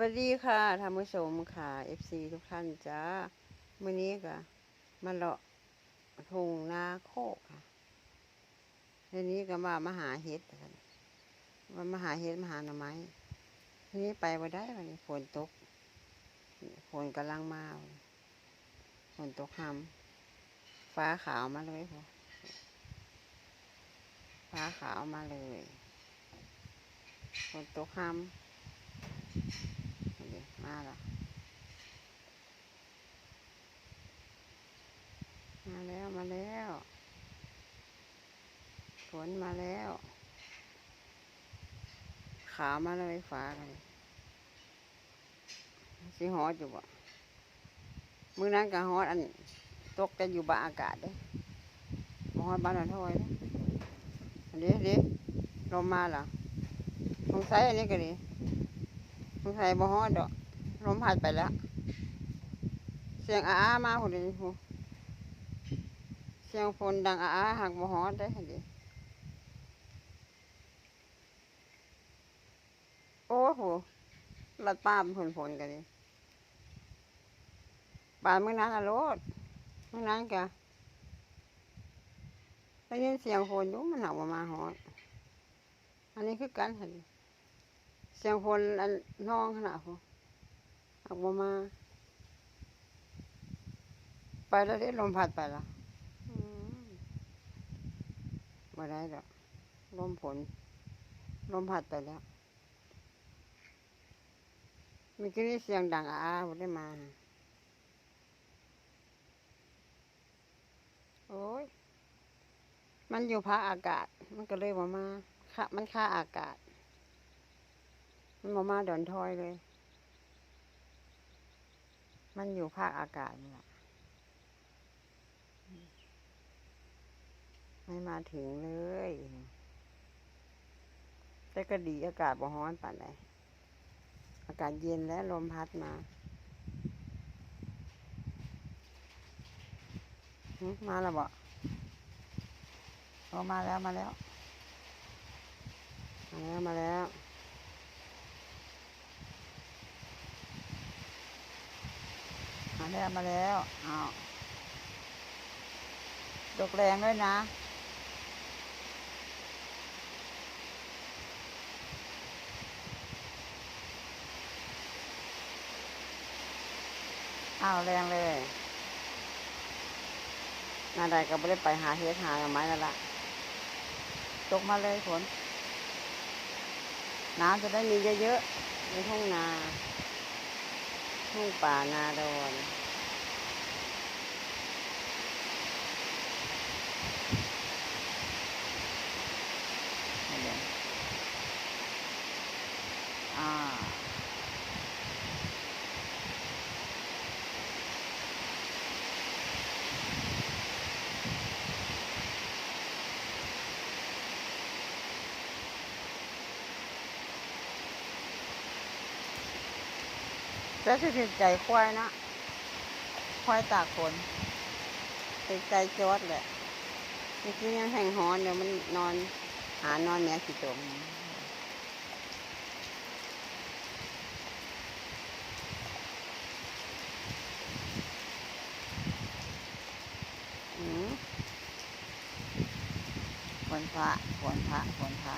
วัสดีค่ะท่านผู้ชมค่ะ FC ทุกท่านจ้ามื้อนี้ก็มาเลาะทุ่งนาโคกค่ะทีนี้ก็มามาหาเห็ดค่ะมามาหาเห็ดมาหาหน่อไม้ทีนี้ไปบ่ได้วันนี้ฝนตกฝนกำลังมาฝนตกหำฟ้าขาวมาเลยค่ะฟ้าขาวมาเลยฝนตกหำ มาแล้วมาแล้วมาแล้วฝนมาแล้ว ขามาเลยฟ้ากันสิฮอดอยู่บ่มือนั้นก็ฮอดอันตกจะอยู่บ่าอากาศเด้บ่ฮอดบ้านอันเท่าไหร่เด้อันนี้ลมมาล้วสงสัยอันนี้ก็ดีสงสัยบ่ฮอดดอก ลมพัดไปแล้ว เสียงอาอามาพอดีหูเสียงฝนดังอาอาหักบ่ฮอดได้หั่นดิโอ้โหลัดป้าเป็นฝนฝนกันดิบานมื้อนั้นอะโลดมื้อนั้นกะได้ยินเสียงฝนอยู่มันหักบ่มาฮอดอันนี้คือกันหั่นเสียงฝนอันน้องขนาดพอ หักบ่มา ไปแล้วเด้ลมพัดไปแล้วอืมบ่ได้ดอกลมฝนลมพัดไปแล้วเมีกี้นี่เสียงดังอาอาบ่ได้มา โอ้ย มันอยู่ภาคอากาศ มันก็เลยบ่มาค่ะมันค่าอากาศ มันมามาดอนทอยเลย มันอยู่ภาคอากาศนี่แหละไม่มาถึงเลย แต่ก็ดีอากาศบ่ร้อนป่านใดอากาศเย็นและลมพัดมามาแล้วบ่โอ้มาแล้วมาแล้ว มาแล้ว มาแล้ว มาแล้วมาแล้วอ้าวตกแรงด้วยนะ อ้าวแรงเลยนาใดก็ไม่ได้ไปหาเฮ็ดหาไม้แล้วล่ะตกมาเลยฝนน้ำจะได้มีเยอะๆในทุ่งนา ทุ่งป่านาดอน แล้วจะติดใจควายนะควายตากฝนติดใจจอดแหละเมื่อกี้ยังแห่งหอนเดี๋ยวมันนอน หานอนแม่ขี้ตมอืมฝนพระฝนพระฝนพระ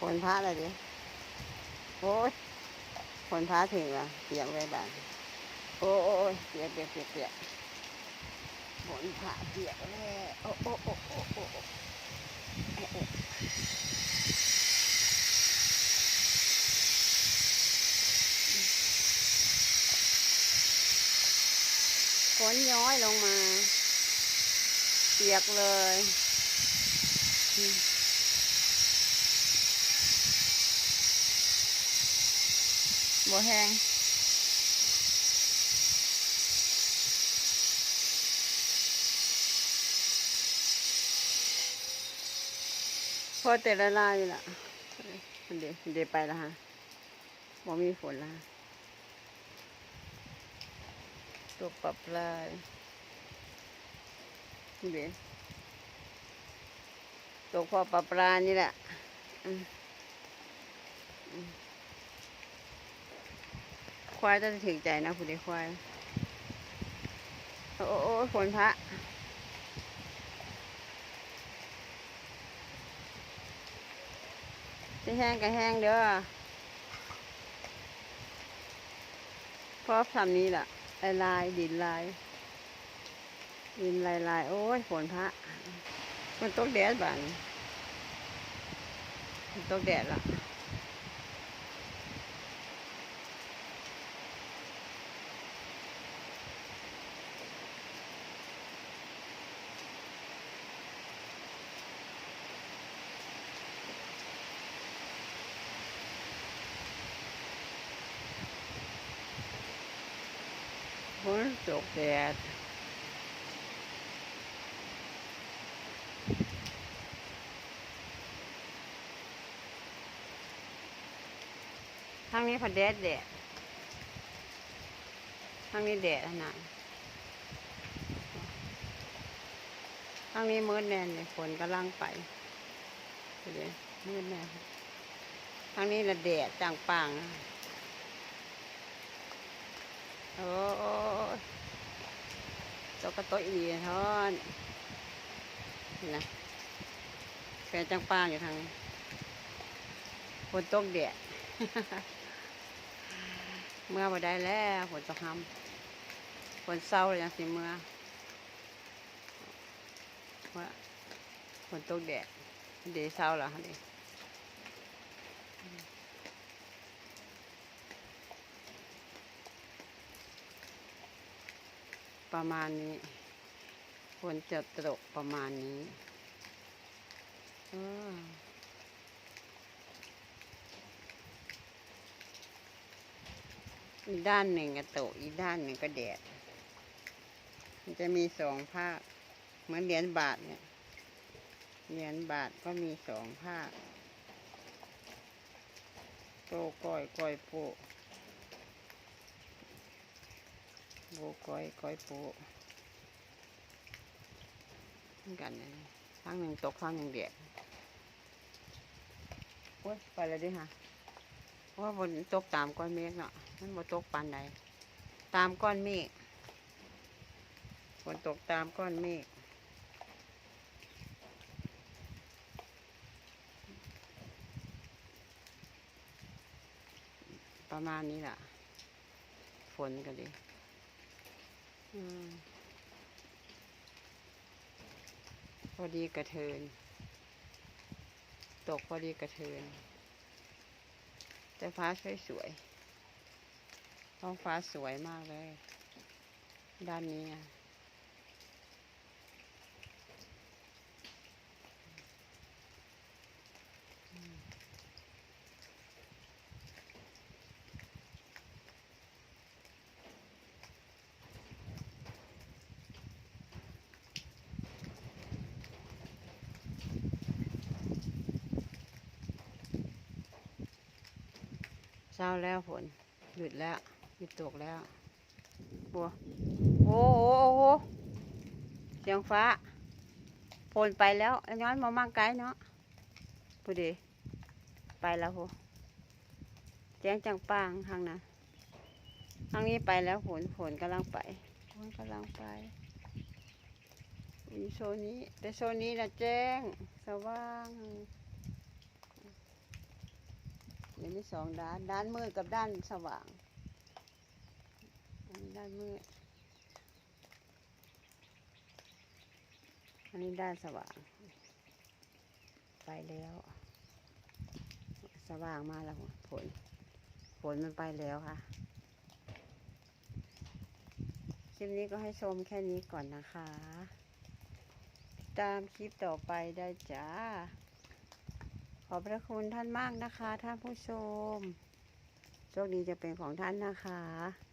ฝนพัดอะไรดิโอ้ยฝนพัดถึงว่ะเปียกเลยบ้านโอ้ยเปียกเปียกเปียกเปียกฝนพัดเปียกแล้โอ้โอ้โอ้โอ้โอ้ฝนย้อยลงมา เปียกเลย อืมบ่แห้งพอแต่ละลายละเดี๋ยวเดี๋ยวไปล้วฮะบ่มีฝนละฮะตัวปรับลายเดี๋ยว ตัวพอปรับลานี่แหละควายต้องถึงใจนะผู้เดควาย โอ้โอ้ฝนพระจะแห้งก็แห้งเด้อเพราะทำนี้ล่ะลายลายดินลาย ดินลายลายโอ้ยฝนพระ มันตกแดดบ้านมันตกแดดละฝนตกแดดทาง นี้พอแดดแดดทางนี้แดดขนาดทางนี้มืดแน่นเลยฝนกำลังไปเดี๋ยวมืดแน่ทางนี้ละแดดจางปางอะโอ้ตกกระโตกอีกทอนนี่นะแฟนจังปางอยู่ทางฝนตกแดด เมื่อบ่ได้แล้วฝนตกห้ำฝนเศร้าเลยจังสิเมื่อว่าฝนตกแดดเดี๋ยวเศร้าแล้วเดี๋ยวประมาณนี้ฝนจะตกประมาณนี้เออ อีกด้านหนึ่งก็ตก อีกด้านหนึ่งก็แดด มันจะมีสองภาค เหมือนเหรียญบาทเนี่ย เหรียญบาทก็มีสองภาค โปก้อยก้อยโปโบก้อยก้อยโปเหมือนกันนะข้างหนึ่งตกข้างหนึ่งแดดโอ้ยไปเลยดิฮะเพราะว่าฝนตกตามก้อนเมฆเนาะ มันบ่ตกปานใดตามก้อนเมฆฝนตกตามก้อนเมฆประมาณนี้ล่ะ ฝนก็ดีอพอดีกระเทิน ตกพอดีกระเทิน แต่ฟ้าสวยๆ ท้องฟ้าสวยมากเลย ด้านนี้อะเศร้าแล้วฝนหยุดแล้ว หยุดตกแล้วบัวโอ้โหโอ้โหเสียงฟ้าฝนไปแล้วย้อนมามั่งไกลเนาะพูดีไปแล้วโหแจ้งจังปางทางนั้นทางนี้ไปแล้วฝนฝนกำลังไปฝนกำลังไปอีโซนนี้แต่โซนนี้นะแจ้งสว่างเดี๋ยวมีสองด้าน ด้านมืดกับด้านสว่าง ด้านมืดอันนี้ด้านสว่าง ไปแล้ว สว่างมาแล้วผล ผลมันไปแล้วค่ะคลิปนี้ก็ให้ชมแค่นี้ก่อนนะคะติดตามคลิปต่อไปได้จ้า ขอบพระคุณท่านมากนะคะ ท่านผู้ชม โชคดีจะเป็นของท่านนะคะ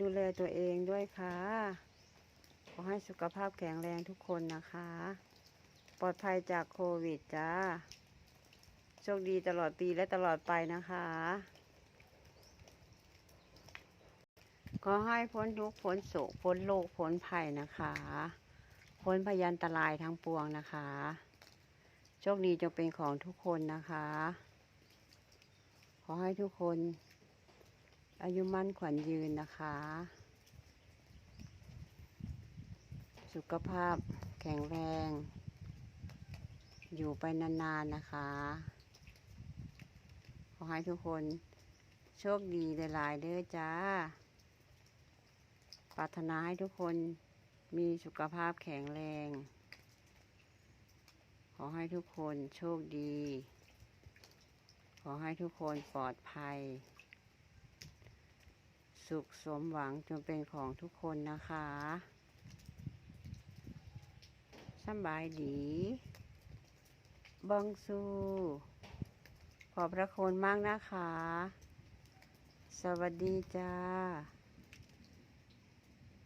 ดูแลตัวเองด้วยค่ะ ขอให้สุขภาพแข็งแรงทุกคนนะคะ ปลอดภัยจากโควิดจ้า โชคดีตลอดปีและตลอดไปนะคะ ขอให้พ้นทุกข์พ้นโศกพ้นโรคพ้นภัยนะคะ พ้นพยันตรายทั้งปวงนะคะ โชคดีจงเป็นของทุกคนนะคะ ขอให้ทุกคน อายุมั่นขวัญยืนนะคะ สุขภาพแข็งแรง อยู่ไปนานๆนะคะ ขอให้ทุกคนโชคดีหลายๆเด้อจ้า ปรารถนาให้ทุกคนมีสุขภาพแข็งแรง ขอให้ทุกคนโชคดี ขอให้ทุกคนปลอดภัย สุขสมหวังจงเป็นของทุกคนนะคะสบายดีบังสูขอบพระคุณมากนะคะ สวัสดีจ้า